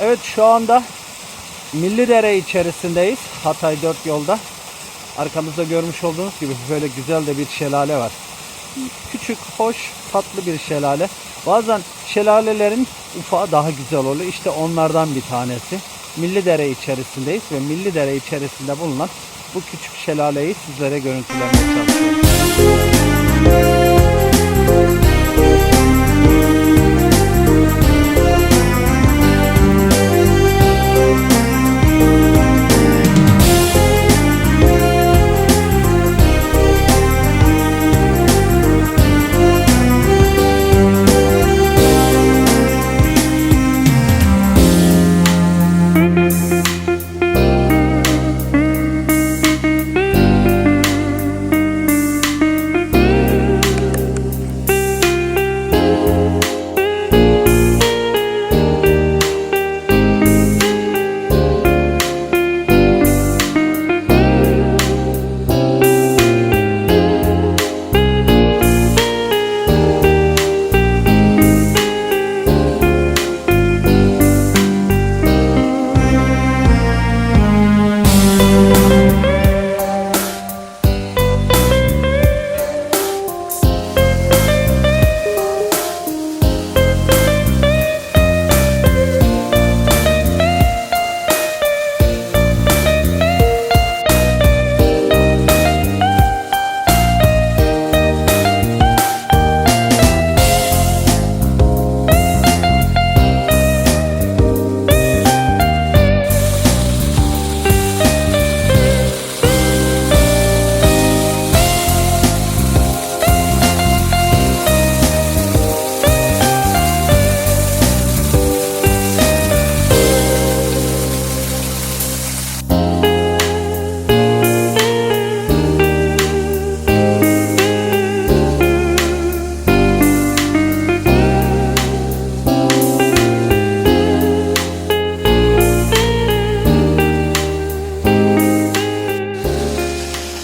Evet şu anda Millidere içerisindeyiz. Hatay 4 yolda. Arkamızda görmüş olduğunuz gibi böyle güzel de bir şelale var. Küçük, hoş, tatlı bir şelale. Bazen şelalelerin ufağı daha güzel oluyor. İşte onlardan bir tanesi. Millidere içerisindeyiz ve Millidere içerisinde bulunan bu küçük şelaleyi sizlere görüntülemeye çalışıyorum.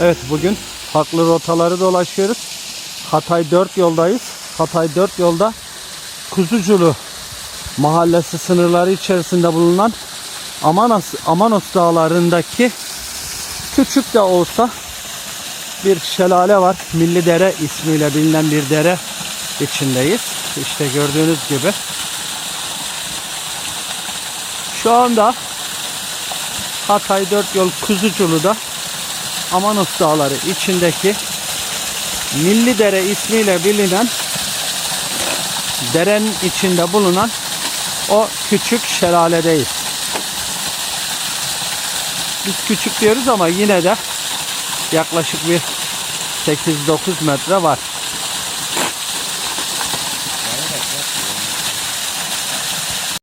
Evet bugün farklı rotaları dolaşıyoruz. Hatay 4 yoldayız. Hatay 4 yolda Kuzuculu mahallesi sınırları içerisinde bulunan Amanos, Amanos dağlarındaki küçük de olsa bir şelale var. Milli Dere ismiyle bilinen bir dere içindeyiz. İşte gördüğünüz gibi. Şu anda Hatay 4 yol Kuzuculu'da Amanos Dağları içindeki Milli Dere ismiyle bilinen derenin içinde bulunan o küçük şelaledeyiz. Biz küçük diyoruz ama yine de yaklaşık bir 8-9 metre var.